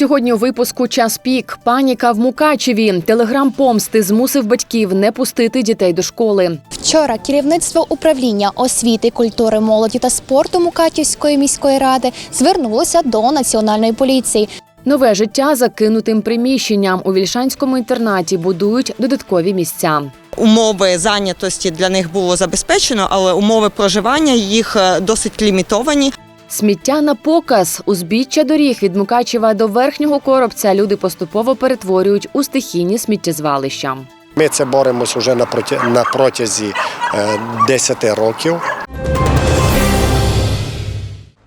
Сьогодні у випуску час пік. Паніка в Мукачеві. Телеграм помсти змусив батьків не пустити дітей до школи. Вчора керівництво управління освіти, культури, молоді та спорту Мукачівської міської ради звернулося до національної поліції. Нове життя закинутим приміщенням у вільшанському інтернаті будують додаткові місця. Умови зайнятості для них було забезпечено, але умови проживання їх е, досить лімітовані. Сміття на показ. Узбіччя доріг від Мукачева до верхнього коробця люди поступово перетворюють у стихійні сміттєзвалища. Ми це боремось уже на протязі е, 10 років.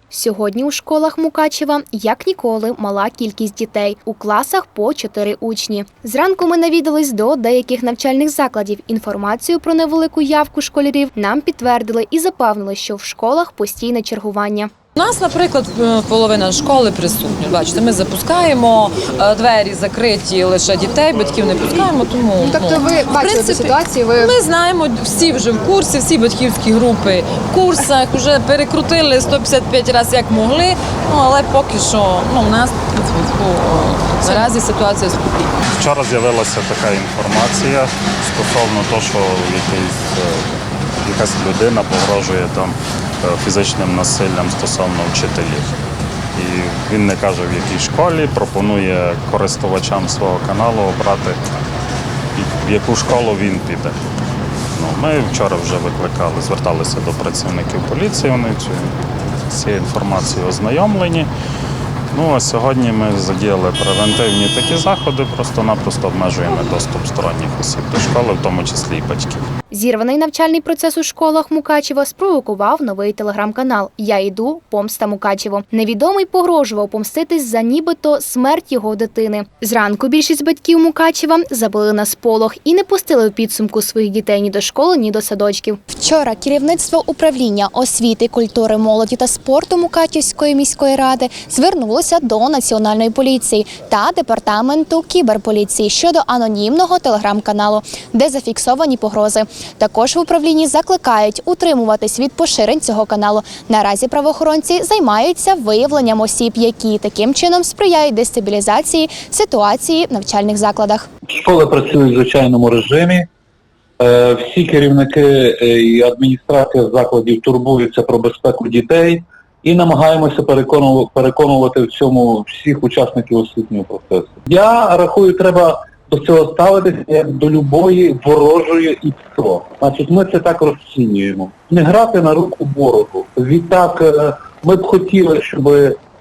Сьогодні у школах Мукачева, як ніколи, мала кількість дітей у класах по 4 учні. Зранку ми навідались до деяких навчальних закладів. Інформацію про невелику явку школярів нам підтвердили і запевнили, що в школах постійне чергування. У нас, наприклад, е, половина школи присутня. Бачите, ми запускаємо е, двері закриті лише дітей, батьків не пускаємо. Тому Тобто ну, ви в бачили цю принципі, ситуацію, ви Ми знаємо всі вже в курсі, всі батьківські групи в курсах вже перекрутили 155 разів як могли. Ну але поки що ну у нас наразі ситуація спокійна. Вчора з'явилася така інформація стосовно того, що якийсь, е, якась людина погрожує там фізичним насиллям стосовно вчителів. І він не каже, в якій школі, пропонує користувачам свого каналу обрати, в яку школу він піде. Ну, ми вчора вже викликали, зверталися до працівників поліції, вони з цією інформацією ознайомлені. Ну а сьогодні ми задіяли превентивні такі заходи, просто-напросто обмежуємо доступ сторонніх осіб до школи, в тому числі і батьків. Зірваний навчальний процес у школах Мукачева спровокував новий телеграм-канал Я йду, помста Мукачево. Невідомий погрожував помститись за нібито смерть його дитини. Зранку більшість батьків Мукачева забили на сполох і не пустили у підсумку своїх дітей ні до школи, ні до садочків. Вчора керівництво управління освіти, культури, молоді та спорту Мукачівської міської ради звернулося до національної поліції та департаменту кіберполіції щодо анонімного телеграм-каналу, де зафіксовані погрози. Також в управлінні закликають утримуватись від поширень цього каналу. Наразі правоохоронці займаються виявленням осіб, які таким чином сприяють дестабілізації ситуації в навчальних закладах. Школи працюють в звичайному режимі. Е, Всі керівники е, і адміністрація закладів турбуються про безпеку дітей і намагаємося переконув- переконувати в цьому всіх учасників освітнього процесу. Я рахую, треба до цього ставитися як до любої ворожої ІПСО. Значить, ми це так розцінюємо. Не грати на руку ворогу. Відтак е, ми б хотіли, щоб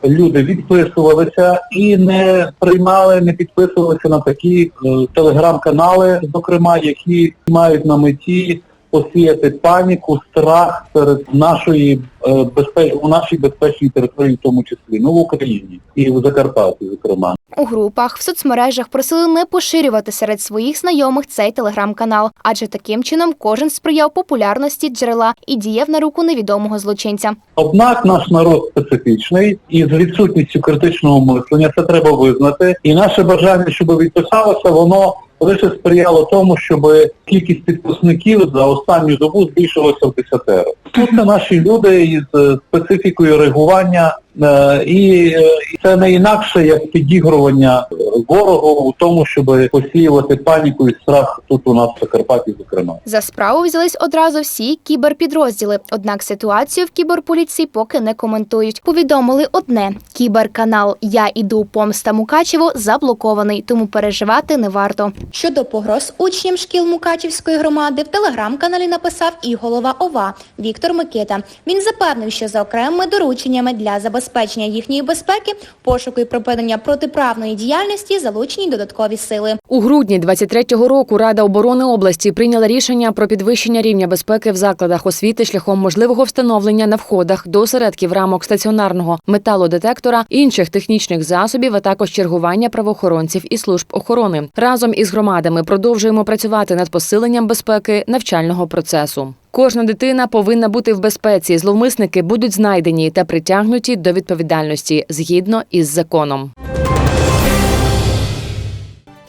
люди відписувалися і не приймали, не підписувалися на такі е, телеграм-канали, зокрема, які мають на меті посіяти паніку, страх серед нашої е, безпеч... у нашій безпечній території, в тому числі, ну в Україні і в Закарпатті, зокрема. У групах в соцмережах просили не поширювати серед своїх знайомих цей телеграм-канал, адже таким чином кожен сприяв популярності джерела і діяв на руку невідомого злочинця. Однак наш народ специфічний і з відсутністю критичного мислення це треба визнати. І наше бажання, щоб відписалося, воно лише сприяло тому, щоб кількість підписників за останню добу збільшилася в десятеро. Тут це наші люди із е, специфікою реагування, і е, і це не інакше як підігрування е, ворогу у тому, щоб посіювати паніку і страх тут у нас в Закарпатті, зокрема. За справу взялись одразу всі кіберпідрозділи. Однак ситуацію в кіберполіції поки не коментують. Повідомили одне: кіберканал Я іду помста Мукачево заблокований, тому переживати не варто. Щодо погроз учням шкіл Мукачівської громади в телеграм-каналі написав і голова ОВА Віктор Микита. Він запевнив, що за окремими дорученнями для забезпечення їхньої безпеки, пошуку і припинення протиправної діяльності залучені додаткові сили. У грудні 23-го року Рада оборони області прийняла рішення про підвищення рівня безпеки в закладах освіти шляхом можливого встановлення на входах до осередків рамок стаціонарного металодетектора, інших технічних засобів, а також чергування правоохоронців і служб охорони. Разом із громадами продовжуємо працювати над посиленням безпеки навчального процесу. Кожна дитина повинна бути в безпеці. Зловмисники будуть знайдені та притягнуті до відповідальності згідно із законом.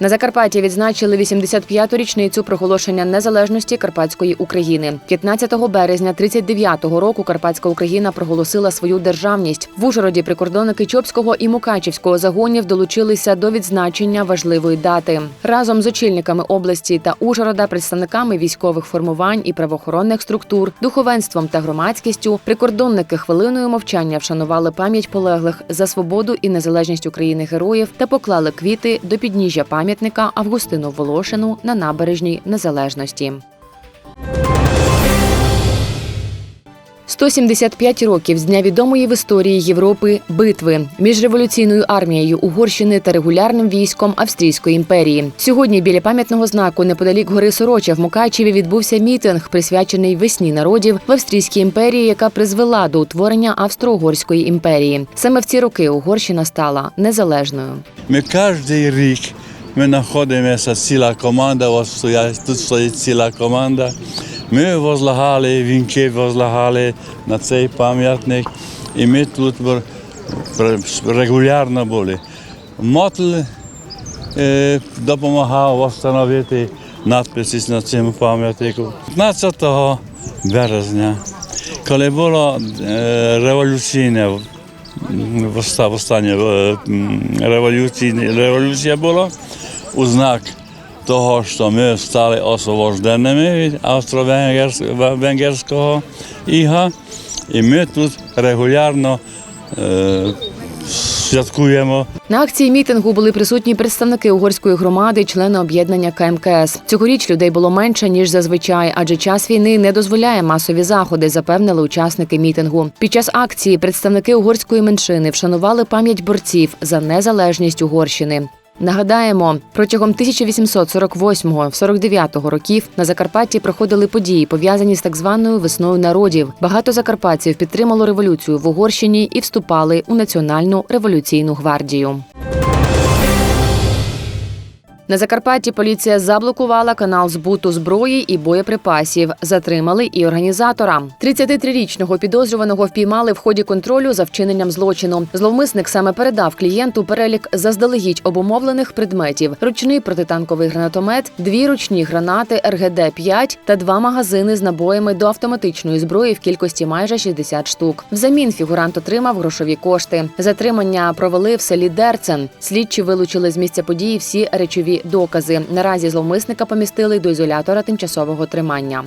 На Закарпатті відзначили 85-ту річницю проголошення незалежності Карпатської України. 15 березня 39-го року Карпатська Україна проголосила свою державність. В Ужгороді прикордонники Чопського і Мукачівського загонів долучилися до відзначення важливої дати. Разом з очільниками області та Ужгорода, представниками військових формувань і правоохоронних структур, духовенством та громадськістю, прикордонники хвилиною мовчання вшанували пам'ять полеглих за свободу і незалежність України героїв та поклали квіти до підніжжя пам'ятника Августину Волошину на набережній Незалежності. 175 років з дня відомої в історії Європи битви між революційною армією Угорщини та регулярним військом Австрійської імперії. Сьогодні біля пам'ятного знаку неподалік гори Сороча в Мукачеві відбувся мітинг, присвячений весні народів в Австрійській імперії, яка призвела до утворення Австро-Угорської імперії. Саме в ці роки Угорщина стала незалежною. Ми кожен рік ми знаходимося ціла команда, ось тут стоїть ціла команда. Ми возлагали, вінки возлагали на цей пам'ятник, і ми тут регулярно були. Мотл е, допомагав встановити надписи на цьому пам'ятнику. 15 березня, коли було е, революційне Восстання е, революція була. У знак того, що ми стали освобожденими від австро-венгерського іга, і ми тут регулярно е, святкуємо На акції мітингу були присутні представники угорської громади, члени об'єднання КМКС. Цьогоріч людей було менше ніж зазвичай, адже час війни не дозволяє масові заходи, запевнили учасники мітингу. Під час акції представники угорської меншини вшанували пам'ять борців за незалежність Угорщини. Нагадаємо, протягом 1848-49 років на Закарпатті проходили події, пов'язані з так званою весною народів. Багато закарпатців підтримало революцію в Угорщині і вступали у національну революційну гвардію. На Закарпатті поліція заблокувала канал збуту зброї і боєприпасів. Затримали і організатора. 33-річного підозрюваного впіймали в ході контролю за вчиненням злочину. Зловмисник саме передав клієнту перелік заздалегідь обумовлених предметів: ручний протитанковий гранатомет, дві ручні гранати РГД-5 та два магазини з набоями до автоматичної зброї в кількості майже 60 штук. Взамін фігурант отримав грошові кошти. Затримання провели в селі Дерцен. Слідчі вилучили з місця події всі речові докази. Наразі зловмисника помістили до ізолятора тимчасового тримання.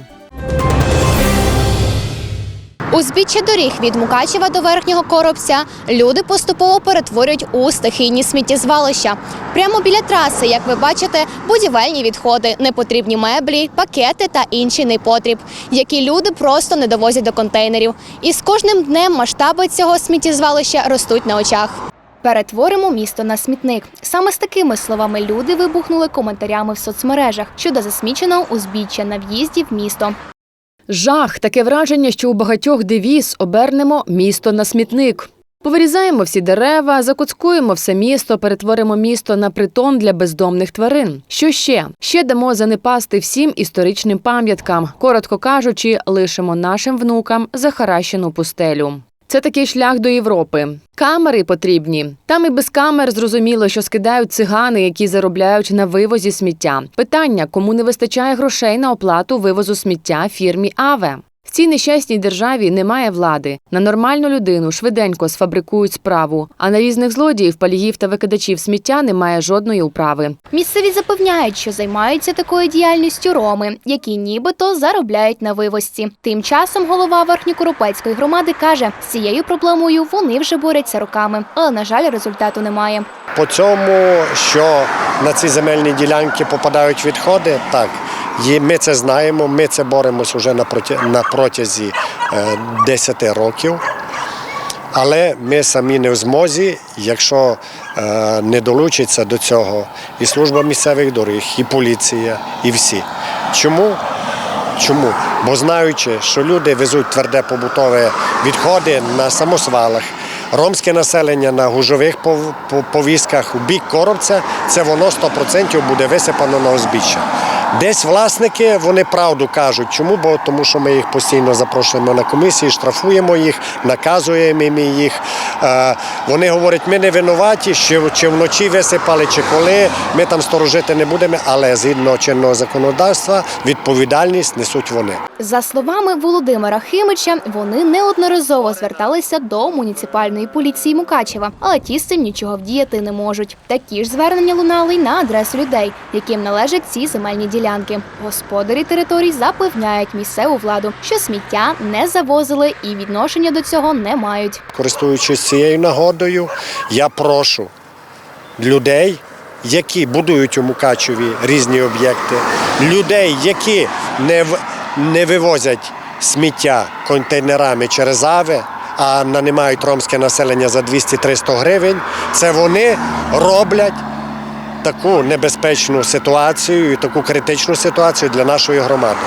Узбіччя доріг від Мукачева до верхнього коробця люди поступово перетворюють у стихійні сміттєзвалища. Прямо біля траси, як ви бачите, будівельні відходи, непотрібні меблі, пакети та інший непотріб, які люди просто не довозять до контейнерів. І з кожним днем масштаби цього сміттєзвалища ростуть на очах. Перетворимо місто на смітник. Саме з такими словами люди вибухнули коментарями в соцмережах щодо засміченого узбіччя на в'їзді в місто. Жах, таке враження, що у багатьох девіз обернемо місто на смітник. Повирізаємо всі дерева, закуцкуємо все місто, перетворимо місто на притон для бездомних тварин. Що ще? Ще дамо занепасти всім історичним пам'яткам. Коротко кажучи, лишимо нашим внукам захаращену пустелю. Це такий шлях до Європи. Камери потрібні. Там і без камер зрозуміло, що скидають цигани, які заробляють на вивозі сміття. Питання, кому не вистачає грошей на оплату вивозу сміття фірмі Аве. В цій нещасній державі немає влади. На нормальну людину швиденько сфабрикують справу, а на різних злодіїв, паліїв та викидачів сміття немає жодної управи. Місцеві запевняють, що займаються такою діяльністю роми, які нібито заробляють на вивозці. Тим часом голова Верхньокоропецької громади каже, з цією проблемою вони вже борються роками, але на жаль, результату немає. По цьому, що на ці земельні ділянки попадають відходи, так. Є- Ми це знаємо, ми це боремося вже на, протязі е, 10 років. Але ми самі не в змозі, якщо е, не долучиться до цього і служба місцевих доріг, і поліція, і всі. Чому? Чому? Бо знаючи, що люди везуть тверде побутове відходи на самосвалах, ромське населення на гужових пов- повізках у бік коробця, це воно 100% буде висипано на узбіччя. Десь власники вони правду кажуть. Чому? Бо тому, що ми їх постійно запрошуємо на комісії, штрафуємо їх, наказуємо їх. Е, Вони говорять, ми не винуваті, що чи вночі висипали, чи коли. Ми там сторожити не будемо, але згідно чинного законодавства відповідальність несуть вони. За словами Володимира Химича, вони неодноразово зверталися до муніципальної поліції Мукачева, але ті з цим нічого вдіяти не можуть. Такі ж звернення лунали й на адресу людей, яким належать ці земельні ділянки. Господарі територій запевняють місцеву владу, що сміття не завозили і відношення до цього не мають. Користуючись цією нагодою, я прошу людей, які будують у Мукачеві різні об'єкти, людей, які не, в- не вивозять сміття контейнерами через АВЕ, а нанимають ромське населення за 200-300 гривень, це вони роблять таку небезпечну ситуацію і таку критичну ситуацію для нашої громади.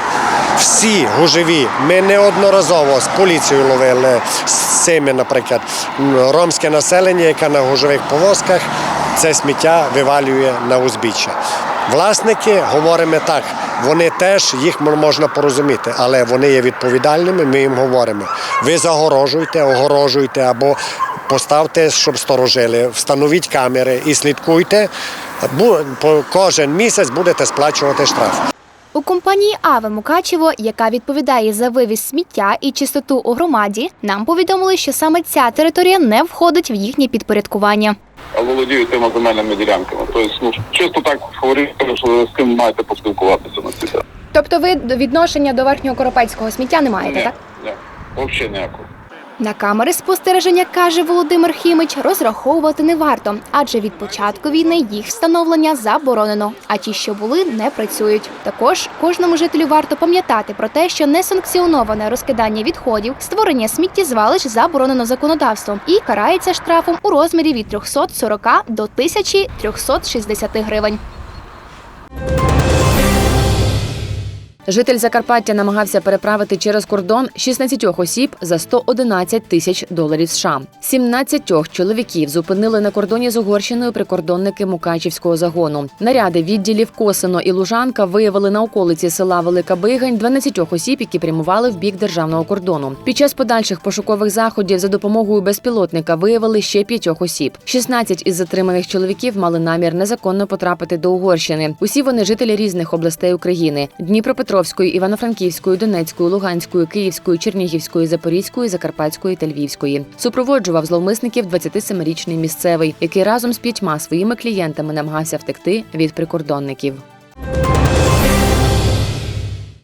Всі гужеві, ми неодноразово з поліцією ловили з цими, наприклад, ромське населення, яке на гужових повозках це сміття вивалює на узбіччя. Власники говоримо так, вони теж їх можна порозуміти, але вони є відповідальними. Ми їм говоримо: ви загорожуйте, огорожуйте або поставте, щоб сторожили, встановіть камери і слідкуйте. Бу- по- Кожен місяць будете сплачувати штраф. У компанії Аве Мукачево, яка відповідає за вивіз сміття і чистоту у громаді, нам повідомили, що саме ця територія не входить в їхнє підпорядкування. володіють тими земельними ділянками. Тобто, ну чисто так говорити, що з ким маєте поспілкуватися на ці. Тобто ви відношення до верхнього коропецького сміття не маєте, Ні, так? ні, взагалі ніякого. На камери спостереження, каже Володимир Хімич, розраховувати не варто, адже від початку війни їх встановлення заборонено, а ті, що були, не працюють. Також кожному жителю варто пам'ятати про те, що несанкціоноване розкидання відходів, створення сміттєзвалищ заборонено законодавством і карається штрафом у розмірі від 340 до 1360 гривень. Житель Закарпаття намагався переправити через кордон 16 осіб за 111 тисяч доларів США. 17 чоловіків зупинили на кордоні з Угорщиною прикордонники Мукачівського загону. Наряди відділів Косино і Лужанка виявили на околиці села Велика Бигань 12 осіб, які прямували в бік державного кордону. Під час подальших пошукових заходів за допомогою безпілотника виявили ще п'ятьох осіб. 16 із затриманих чоловіків мали намір незаконно потрапити до Угорщини. Усі вони жителі різних областей України: Дніпропетровської, Івано-Франківської, Донецької, Луганської, Київської, Чернігівської, Запорізької, Закарпатської та Львівської. Супроводжував зловмисників 27-річний місцевий, який разом з п'ятьма своїми клієнтами намагався втекти від прикордонників.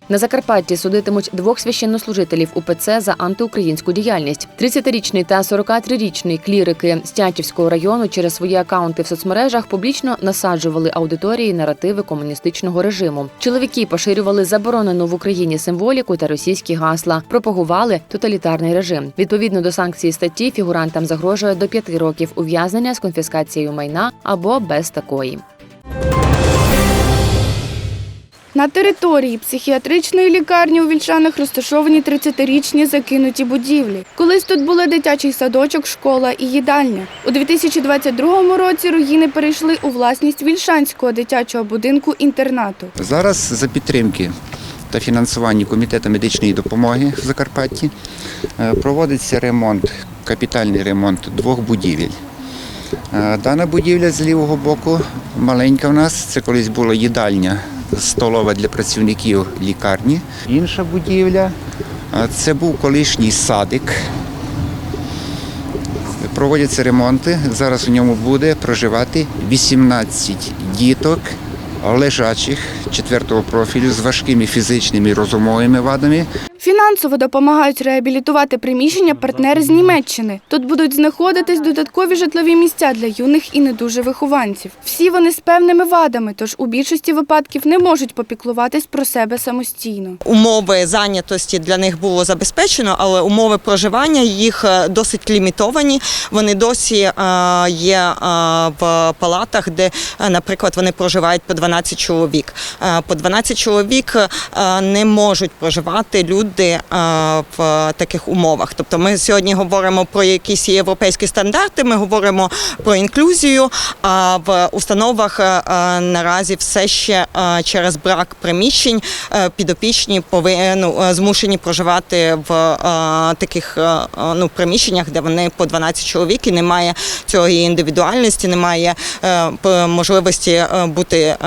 На Закарпатті судитимуть двох священнослужителів УПЦ за антиукраїнську діяльність. 30-річний та 43-річний клірики Стячівського району через свої акаунти в соцмережах публічно насаджували аудиторії наративи комуністичного режиму. Чоловіки поширювали заборонену в Україні символіку та російські гасла, пропагували тоталітарний режим. Відповідно до санкції статті, фігурантам загрожує до п'яти років ув'язнення з конфіскацією майна або без такої. На території психіатричної лікарні у Вільшанах розташовані 30-річні закинуті будівлі. Колись тут були дитячий садочок, школа і їдальня. У 2022 році руїни перейшли у власність Вільшанського дитячого будинку інтернату. Зараз за підтримки та фінансування Комітету медичної допомоги в Закарпатті е, проводиться ремонт, капітальний ремонт двох будівель. Е, Дана будівля з лівого боку маленька в нас. Це колись була їдальня столова для працівників лікарні. Інша будівля це був колишній садик. Проводяться ремонти. Зараз у ньому буде проживати 18 діток лежачих четвертого профілю з важкими фізичними і розумовими вадами. Фінансово допомагають реабілітувати приміщення партнери з Німеччини. Тут будуть знаходитись додаткові житлові місця для юних і не дуже вихованців. Всі вони з певними вадами, тож у більшості випадків не можуть попіклуватись про себе самостійно. Умови зайнятості для них було забезпечено, але умови проживання їх е, досить лімітовані. Вони досі е, є е, в палатах, де, наприклад, вони проживають по 12 чоловік. По 12 чоловік не можуть проживати люди е, в таких умовах. Тобто ми сьогодні говоримо про якісь європейські стандарти, ми говоримо про інклюзію, а в установах е, е, наразі все ще через брак приміщень підопічні ну, змушені проживати в таких ну, приміщеннях, де вони по 12 чоловік і немає цієї індивідуальності, немає можливості бути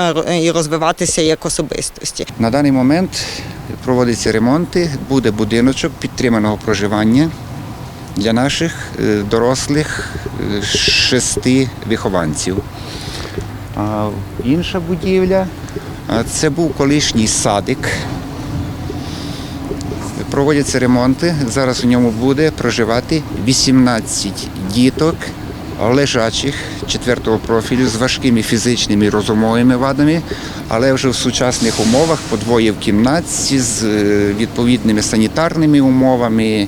і розвиватися як особистості. На даний момент проводяться ремонти, буде будиночок підтриманого проживання для наших е, дорослих е, шести вихованців. А інша будівля це був колишній садик. Проводяться ремонти. Зараз у ньому буде проживати 18 діток лежачих четвертого профілю з важкими фізичними і розумовими вадами, але вже в сучасних умовах по двоє в кімнатці з е, відповідними санітарними умовами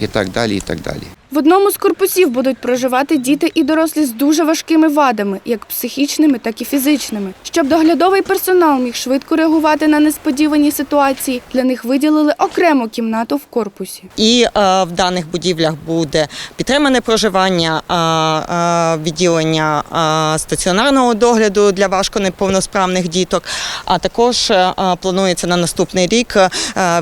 і так далі. І так далі. Одному з корпусів будуть проживати діти і дорослі з дуже важкими вадами, як психічними, так і фізичними. Щоб доглядовий персонал міг швидко реагувати на несподівані ситуації, для них виділили окрему кімнату в корпусі. І е, в даних будівлях буде підтримане проживання, е, е, відділення е, стаціонарного догляду для важко неповносправних діток. А також е, планується на наступний рік е,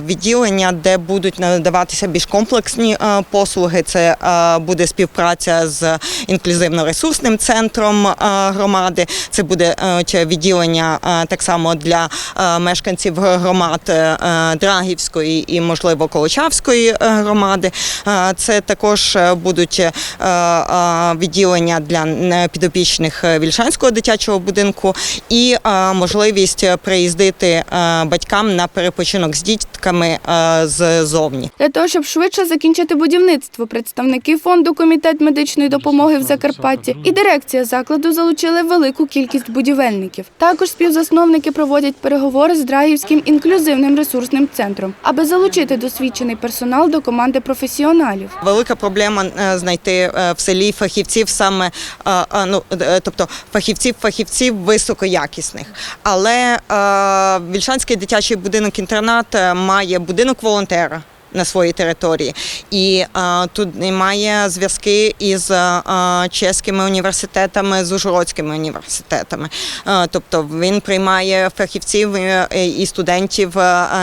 відділення, де будуть надаватися більш комплексні е, послуги. Це е, буде співпраця з інклюзивно-ресурсним центром е, громади. Це буде е, відділення е, так само для е, мешканців громад е, Драгівської і, можливо, Колочавської е, громади. Е, Це також е, будуть е, е, відділення для е, підопічних е, Вільшанського дитячого будинку і е, можливість приїздити е, батькам на перепочинок з дітками е, ззовні. Для того, щоб швидше закінчити будівництво, представники фонду Комітет медичної допомоги в Закарпатті і дирекція закладу залучили велику кількість будівельників. Також співзасновники проводять переговори з Драгівським інклюзивним ресурсним центром, аби залучити досвідчений персонал до команди професіоналів. Велика проблема е, знайти е, в селі фахівців саме е, ну, тобто фахівців фахівців високоякісних. Але Вільшанський дитячий будинок інтернат має будинок волонтера. На своїй території, і е, тут немає зв'язки із е, чеськими університетами, з ужгородськими університетами. Е, тобто він приймає фахівців е, і студентів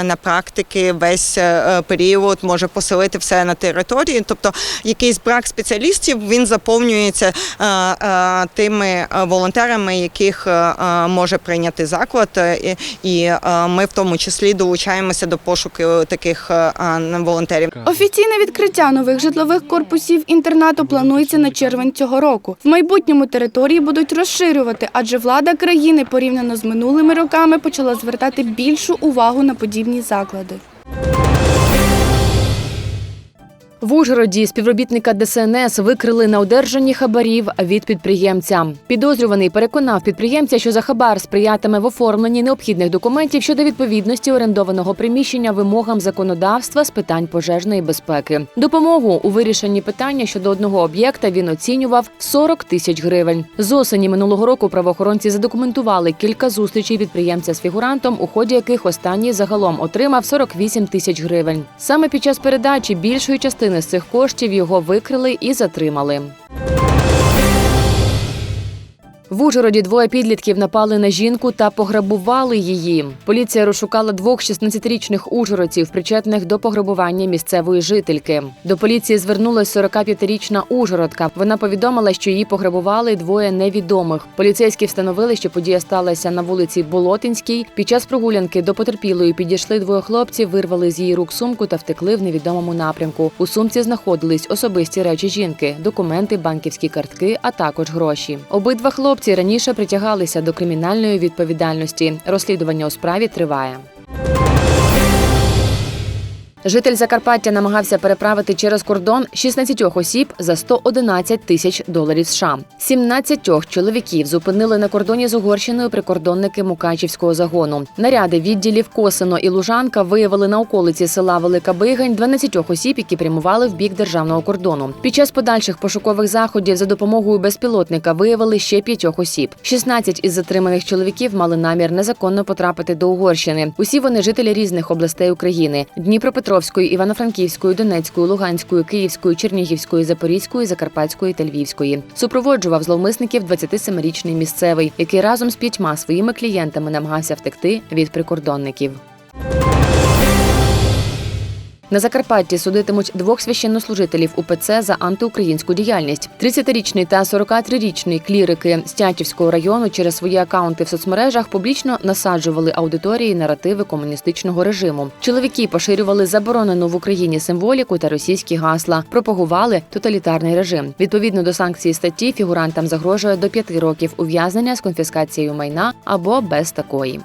на практики весь е, період, може поселити все на території. Тобто якийсь брак спеціалістів він заповнюється е, е, тими е, волонтерами, яких е, може прийняти заклад. І, і е, ми в тому числі долучаємося до пошуку таких е, е, волонтерів. Офіційне відкриття нових житлових корпусів інтернату планується на червень цього року. В майбутньому території будуть розширювати, адже влада країни порівняно з минулими роками почала звертати більшу увагу на подібні заклади. В Ужгороді співробітника ДСНС викрили на одержанні хабарів від підприємця. Підозрюваний переконав підприємця, що за хабар сприятиме в оформленні необхідних документів щодо відповідності орендованого приміщення вимогам законодавства з питань пожежної безпеки. Допомогу у вирішенні питання щодо одного об'єкта він оцінював в 40 тисяч гривень. З осені минулого року правоохоронці задокументували кілька зустрічей підприємця з фігурантом, у ході яких останній загалом отримав 48 тисяч гривень. Саме під час передачі більшої частини з цих коштів його викрили і затримали. В Ужгороді двоє підлітків напали на жінку та пограбували її. Поліція розшукала двох 16-річних ужгородців, причетних до пограбування місцевої жительки. До поліції звернулась 45-річна ужгородка. Вона повідомила, що її пограбували двоє невідомих. Поліцейські встановили, що подія сталася на вулиці Болотинській. Під час прогулянки до потерпілої підійшли двоє хлопців, вирвали з її рук сумку та втекли в невідомому напрямку. У сумці знаходились особисті речі жінки, документи, банківські картки, а також гроші. Обидва хлопці раніше притягалися до кримінальної відповідальності. Розслідування у справі триває. Житель Закарпаття намагався переправити через кордон 16 осіб за 111 тисяч доларів США. 17 чоловіків зупинили на кордоні з Угорщиною прикордонники Мукачівського загону. Наряди відділів Косино і Лужанка виявили на околиці села Велика Бигань 12 осіб, які прямували в бік державного кордону. Під час подальших пошукових заходів за допомогою безпілотника виявили ще п'ятьох осіб. 16 із затриманих чоловіків мали намір незаконно потрапити до Угорщини. Усі вони жителі різних областей України: Дніпропетровська. Дніпропетровської, Івано-Франківської, Донецької, Луганської, Київської, Чернігівської, Запорізької, Закарпатської та Львівської. Супроводжував зловмисників 27-річний місцевий, який разом з п'ятьма своїми клієнтами намагався втекти від прикордонників. На Закарпатті судитимуть двох священнослужителів УПЦ за антиукраїнську діяльність. 30-річний та 43-річний клірики Стятівського району через свої акаунти в соцмережах публічно насаджували аудиторії наративи комуністичного режиму. Чоловіки поширювали заборонену в Україні символіку та російські гасла, пропагували тоталітарний режим. Відповідно до санкції статті, фігурантам загрожує до п'яти років ув'язнення з конфіскацією майна або без такої.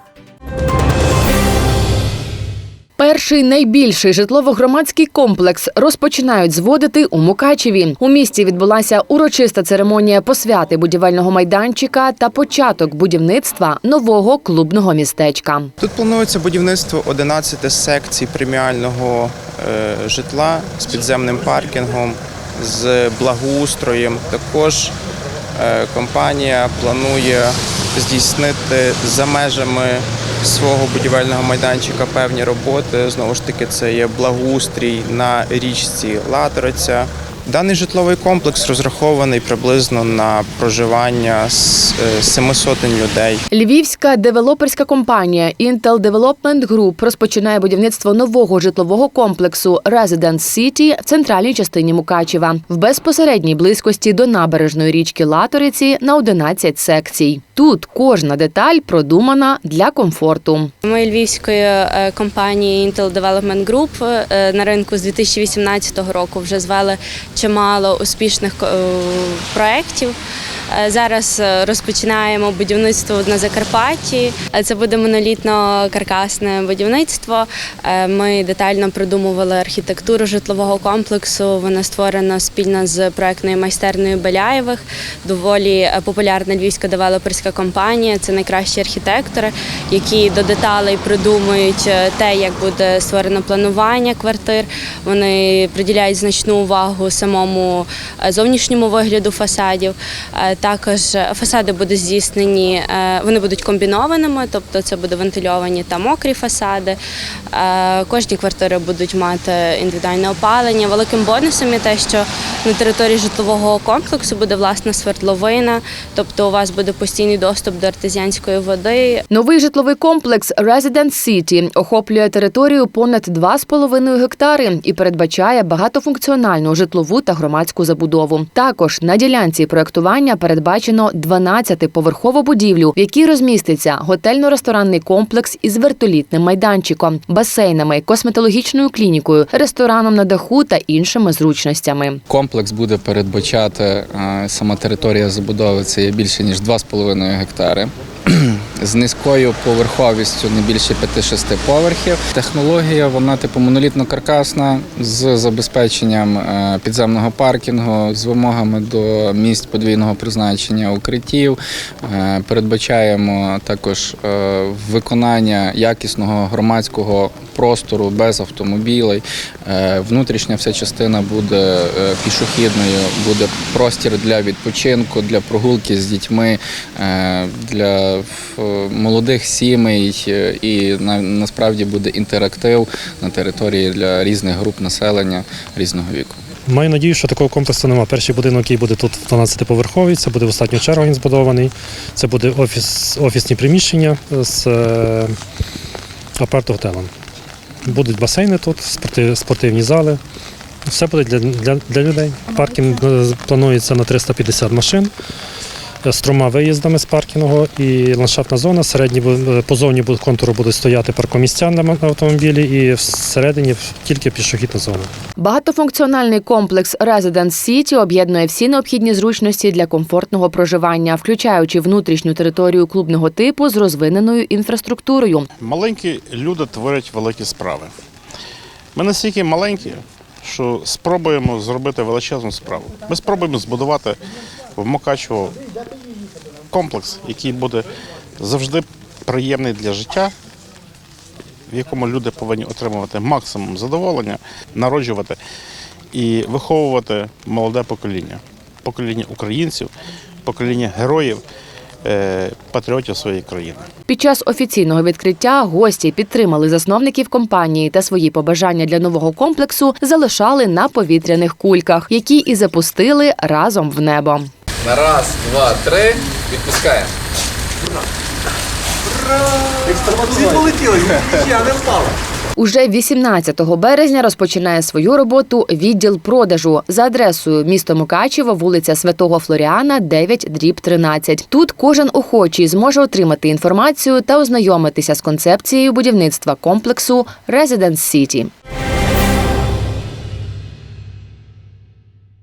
Перший найбільший житлово-громадський комплекс розпочинають зводити у Мукачеві. У місті відбулася урочиста церемонія посвяти будівельного майданчика та початок будівництва нового клубного містечка. Тут планується будівництво 11 секцій преміального е, житла з підземним паркінгом, з благоустроєм. Також е, компанія планує здійснити за межами свого будівельного майданчика певні роботи. Знову ж таки, це є благоустрій на річці Латориця. Даний житловий комплекс розрахований приблизно на проживання з е, семи сотень людей. Львівська девелоперська компанія Intel Development Group розпочинає будівництво нового житлового комплексу Residence City в центральній частині Мукачева в безпосередній близькості до набережної річки Латориці на 11 секцій. Тут кожна деталь продумана для комфорту. Ми львівської е, компанії Intel Development Group е, на ринку з 2018 року вже звели чимало успішних е, проєктів. Е, Зараз е, розпочинаємо будівництво на Закарпатті. Е, Це буде монолітно-каркасне будівництво. Ми детально продумували архітектуру житлового комплексу. Вона створена спільно з проектною майстерною Беляєвих. Доволі популярна львівська девелоперська компанія. Це найкращі архітектори, які до деталей придумують те, як буде створено планування квартир. Вони приділяють значну увагу самому зовнішньому вигляду фасадів. Також фасади будуть здійснені, е, вони будуть комбінованими, тобто це буде вентильовані та мокрі фасади. Е, Кожні квартири будуть мати індивідуальне опалення. Великим бонусом є те, що на території житлового комплексу буде власна свердловина, тобто у вас буде постійний доступ до артезіанської води. Новий житловий комплекс Residence City охоплює територію понад 2,5 гектари і передбачає багатофункціональну житлову та громадську забудову. Також на ділянці проектування передбачено 12-поверхову будівлю, в якій розміститься готельно-ресторанний комплекс із вертолітним майданчиком, басейнами, косметологічною клінікою, рестораном на даху та іншими зручностями. Комплекс буде передбачати е, сама територія забудови це є більше ніж 2,5 гектари. З низькою поверховістю не більше 5-6 поверхів. Технологія вона типу монолітно-каркасна з забезпеченням е, підземного паркінгу, з вимогами до місць подвійного призначення укриттів. Е, Передбачаємо також е, виконання якісного громадського простору без автомобілей. Е, Внутрішня вся частина буде е, пішохідною, буде простір для відпочинку, для прогулки з дітьми, е, для молодих сімей і насправді буде інтерактив на території для різних груп населення різного віку. Маю надію, що такого комплексу немає. Перший будинок, який буде тут 12-поверховий, це буде в останню чергу він збудований. Це буде офіс, офісні приміщення з апарт-готелем. Будуть басейни тут, спортивні зали. Все буде для, для, для людей. Паркінг е, планується на 350 машин з трьома виїздами з паркінгу і ландшафтна зона. Середні е, по зовні бу- контуру будуть стояти паркомістя на автомобілі і всередині тільки пішохідна зона. Багатофункціональний комплекс Residence City об'єднує всі необхідні зручності для комфортного проживання, включаючи внутрішню територію клубного типу з розвиненою інфраструктурою. Маленькі люди творять великі справи. Ми настільки маленькі, що спробуємо зробити величезну справу. Ми спробуємо збудувати в комплекс, який буде завжди приємний для життя, в якому люди повинні отримувати максимум задоволення, народжувати і виховувати молоде покоління, покоління українців, покоління героїв, е, патріотів своєї країни. Під час офіційного відкриття гості підтримали засновників компанії та свої побажання для нового комплексу залишали на повітряних кульках, які і запустили разом в небо. Раз, два, три. Відпускаємо. Уже 18 березня розпочинає свою роботу відділ продажу за адресою місто Мукачево, вулиця Святого Флоріана, 9, дріб 13. Тут кожен охочий зможе отримати інформацію та ознайомитися з концепцією будівництва комплексу Residence City.